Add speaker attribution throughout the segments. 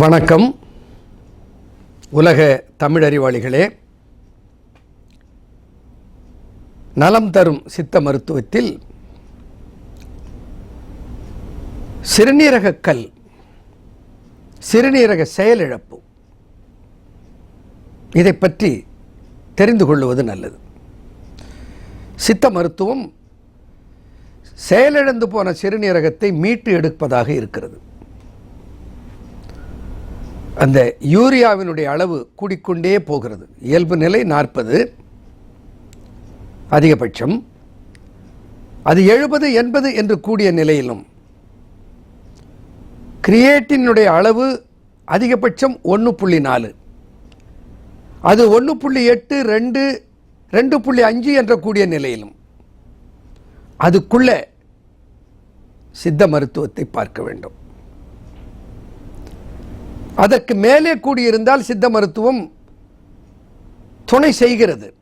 Speaker 1: வணக்கம். உலக தமிழறிவாளிகளே நலம் தரும் சித்த மருத்துவத்தில் சிறுநீரக கல் சிறுநீரக செயலிழப்பு இதை பற்றி தெரிந்து கொள்வது நல்லது. சித்த மருத்துவம் செயலிழந்து போன சிறுநீரகத்தை மீட்டு எடுப்பதாக இருக்கிறது. அந்த யூரியாவினுடைய அளவு கூடிக்கொண்டே போகிறது. இயல்பு நிலை நாற்பது அதிகபட்சம். அது எழுபது எண்பது என்று கூடிய நிலையிலும். கிரியேட்டினுடைய அளவு அதிகபட்சம் ஒன்று புள்ளி நாலு. அது ஒன்று புள்ளி எட்டு ரெண்டு ரெண்டு புள்ளி அஞ்சு என்ற கூடிய நிலையிலும். அதுக்குள்ள சித்த மருத்துவத்தை பார்க்க வேண்டும். அதற்கு மேலே கூடியிருந்தால் சித்த மருத்துவம் துணை செய்கிறது.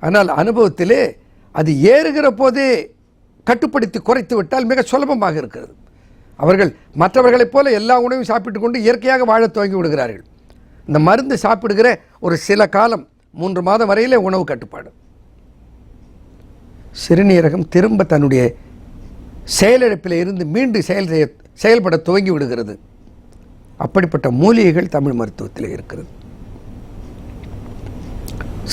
Speaker 1: ஆனால் அனுபவத்திலே அது ஏறுகிற போதே கட்டுப்படுத்தி குறைத்து விட்டால் மிக சுலபமாக இருக்கிறது. அவர்கள் மற்றவர்களைப் போல எல்லா உணவையும் சாப்பிட்டு கொண்டு இயற்கையாக வாழத் துவங்கி விடுகிறார்கள். இந்த மருந்து சாப்பிடுகிற ஒரு சில காலம் மூன்று மாதம் வரையிலே உணவு கட்டுப்பாடு. சிறுநீரகம் திரும்ப தன்னுடைய செயலிழப்பில் இருந்து மீண்டும் செயல் செய்ய செயல்பட துவங்கி விடுகிறது. அப்படிப்பட்ட மூலிகைகள் தமிழ் மருத்துவத்தில் இருக்கிறது.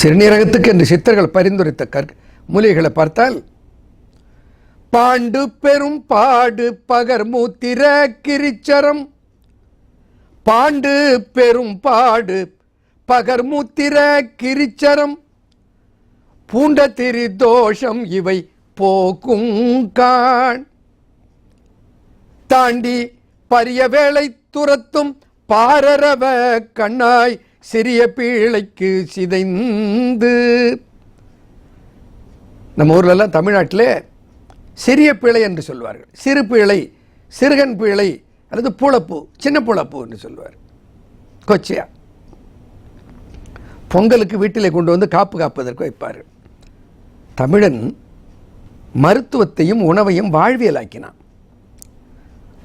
Speaker 1: சிறுநீரகத்துக்கு என்று சித்தர்கள் பரிந்துரைத்த கற் மூலிகைகளை பார்த்தால் பாண்டு பெரும் பாடு பகர் மூத்திர கிரிச்சரம். பாண்டு பெரும் பாடு பகர் மூத்திர கிரிச்சரம். பூண்ட திரு தோஷம் இவை போக்கும் காண். தாண்டி பரிய வேளை துரத்தும் பாரரவ கண்ணாய் சிறிய பீழைக்கு சிதைந்து. நம்ம ஊர்லெல்லாம் தமிழ்நாட்டில் சிறிய பிழை என்று சொல்வார்கள். சிறு பிழை சிறுகன் பிழை அல்லது பூளப்பூ சின்ன பூளப்பூ என்று சொல்வார். கொச்சியா. பொங்கலுக்கு வீட்டிலே கொண்டு வந்து காப்பு காப்பதற்கு வைப்பார் தமிழன் மருத்துவத்தையும் உணவையும் வாழ்வியலாக்கினான்.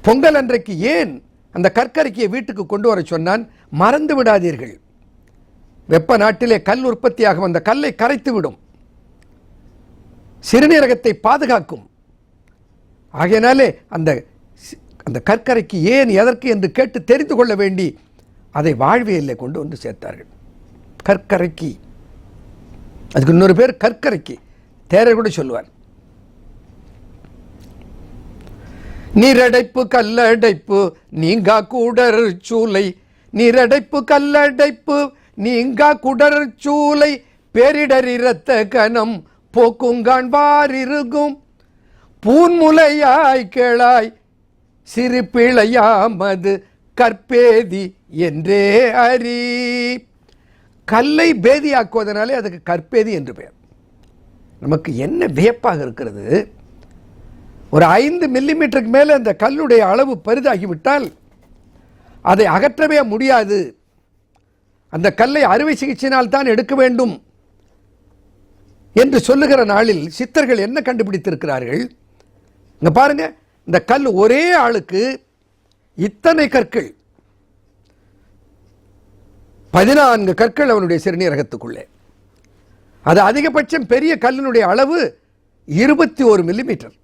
Speaker 1: பொங்கல் அன்றைக்கு ஏன் அந்த கற்கரைக்கியை வீட்டுக்கு கொண்டு வர சொன்னான் மறந்து விடாதீர்கள். வெப்ப நாட்டிலே கல் உற்பத்தியாகும் அந்த கல்லை கரைத்து விடும். சிறுநீரகத்தை பாதுகாக்கும். ஆகையினாலே அந்த சி- அந்த கற்கரைக்கு ஏன் எதற்கு என்று கேட்டு தெரிந்து கொள்ள வேண்டி அதை வாழ்வியலில் கொண்டு வந்து சேர்த்தார்கள். கற்கரைக்கு. அதுக்கு இன்னொரு பேர் கற்கரைக்கு. தேரர் கூட சொல்லுவார் நீரடைப்பு கல்லடைப்பு நீங்கா குடர் சூலை. நீரடைப்பு கல்லடைப்பு நீங்கா குடர் சூலை. பேரிடர் இரத்த கணம் போக்குங்கான் வாரிருகும். பூன்முலையாய் கேளாய் சிறு பிழையாமது கற்பேதி என்றே அறி. கல்லை பேதியாக்குவதனாலே அதுக்கு கற்பேதி என்று பெயர். நமக்கு என்ன வியப்பாக இருக்கிறது? ஒரு ஐந்து மில்லிமீட்டருக்கு மேலே அந்த கல்லுடைய அளவு பெரிதாகிவிட்டால் அதை அகற்றவே முடியாது. அந்த கல்லை அறுவை சிகிச்சையினால் தான் எடுக்க வேண்டும் என்று சொல்லுகிற நாளில் சித்தர்கள் என்ன கண்டுபிடித்திருக்கிறார்கள்? இங்க பாருங்க இந்த கல் ஒரே ஆளுக்கு இத்தனை கற்கள். பதினான்கு கற்கள் அவனுடைய சிறுநீரகத்துக்குள்ளே. அது அதிகபட்சம் பெரிய கல்லினுடைய அளவு இருபத்தி ஒரு மில்லிமீட்டர்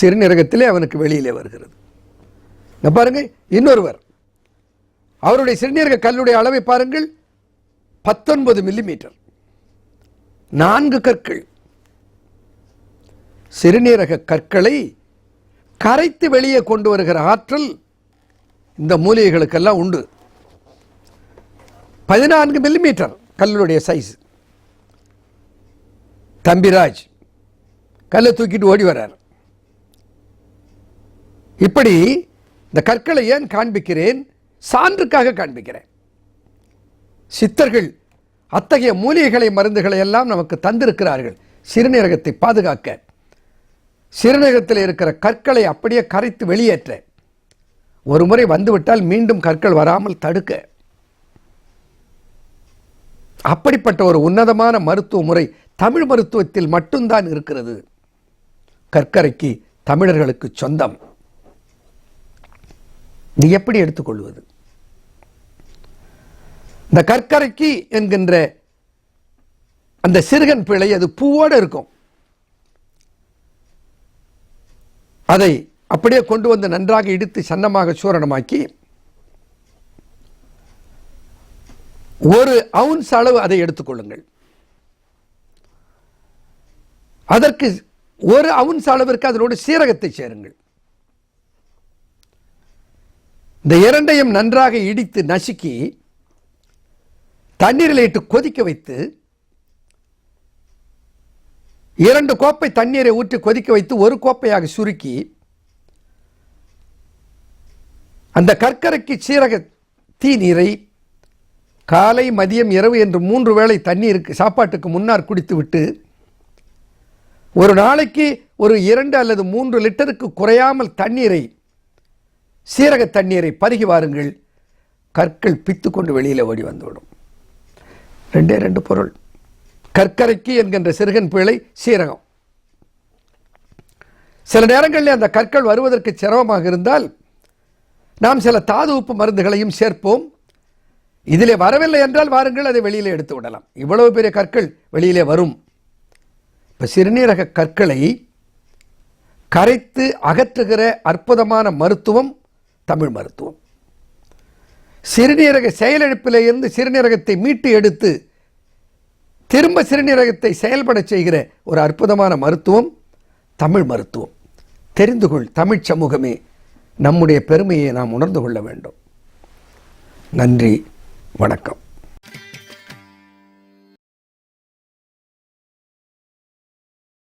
Speaker 1: சிறுநீரகத்திலே அவனுக்கு வெளியிலே வருகிறது. இங்க பாருங்க இன்னொருவர். அவருடைய சிறுநீரக கல்லுடைய அளவை பாருங்கள். பத்தொன்பது மில்லிமீட்டர் நான்கு கற்கள். சிறுநீரக கற்களை கரைத்து வெளியே கொண்டு வருகிற ஆற்றல் இந்த மூலிகைகளுக்கெல்லாம் உண்டு. பதினான்கு மில்லிமீட்டர் கல்லுடைய சைஸ் தம்பிராஜ் கல்லை தூக்கிட்டு ஓடி வர்றார். இப்படி இந்த கற்களை ஏன் காண்பிக்கிறேன்? சான்றுக்காக காண்பிக்கிறேன். சித்தர்கள் அத்தகைய மூலிகைகளை மருந்துகளை எல்லாம் நமக்கு தந்திருக்கிறார்கள். சிறுநீரகத்தை பாதுகாக்க. சிறுநீரகத்தில் இருக்கிற கற்களை அப்படியே கரைத்து வெளியேற்ற. ஒரு முறை வந்துவிட்டால் மீண்டும் கற்கள் வராமல் தடுக்க. அப்படிப்பட்ட ஒரு உன்னதமான மருத்துவ முறை தமிழ் மருத்துவத்தில் மட்டும்தான் இருக்கிறது. கற்கரைக்கு தமிழர்களுக்கு சொந்தம். நீ எப்படி எடுத்துக்கொள்வது? இந்த கற்கரைக்கு என்கின்ற அந்த சிறுகன் பிழை அது பூவோடு இருக்கும். அதை அப்படியே கொண்டு வந்து நன்றாக இடித்து சன்னமாக சூரணமாக்கி ஒரு அவுன்ஸ் அளவு அதை எடுத்துக்கொள்ளுங்கள். அதற்கு ஒரு அவுன்ஸ் அளவிற்கு அதனோடு சீரகத்தை சேருங்கள். இந்த இரண்டையும் நன்றாக இடித்து நசுக்கி தண்ணீரில் இட்டு கொதிக்க வைத்து இரண்டு கோப்பை தண்ணீரை ஊற்றி கொதிக்க வைத்து ஒரு கோப்பையாக சுருக்கி அந்த கற்கரைக்கு சீரக தீநீரை காலை மதியம் இரவு என்று மூன்று வேளை தண்ணீருக்கு சாப்பாட்டுக்கு முன்னால் குடித்துவிட்டு ஒரு நாளைக்கு ஒரு இரண்டு அல்லது மூன்று லிட்டருக்கு குறையாமல் தண்ணீரை சீரக தண்ணீரை பருகி வாருங்கள். கற்கள் பித்து கொண்டு வெளியில் ஓடி வந்துவிடும். ரெண்டே ரெண்டு பொருள். கற்கரைக்கு என்கின்ற சிறுகன் பிழை சீரகம். சில நேரங்களில் அந்த கற்கள் வருவதற்கு சிரமமாக இருந்தால் நாம் சில தாது உப்பு மருந்துகளையும் சேர்ப்போம். இதிலே வரவில்லை என்றால் வாருங்கள் அதை வெளியிலே எடுத்து விடலாம். இவ்வளவு பெரிய கற்கள் வெளியிலே வரும். இப்போ சிறுநீரக கற்களை கரைத்து அகற்றுகிற அற்புதமான மருத்துவம் தமிழ் மருத்துவம். சிறுநீரக செயலிழப்பிலிருந்து சிறுநீரகத்தை மீட்டு எடுத்து திரும்ப சிறுநீரகத்தை செயல்பட செய்கிற ஒரு அற்புதமான மருத்துவம் தமிழ் மருத்துவம். தெரிந்து கொள் தமிழ் சமூகமே நம்முடைய பெருமையை நாம் உணர்ந்து கொள்ள வேண்டும். நன்றி வணக்கம்.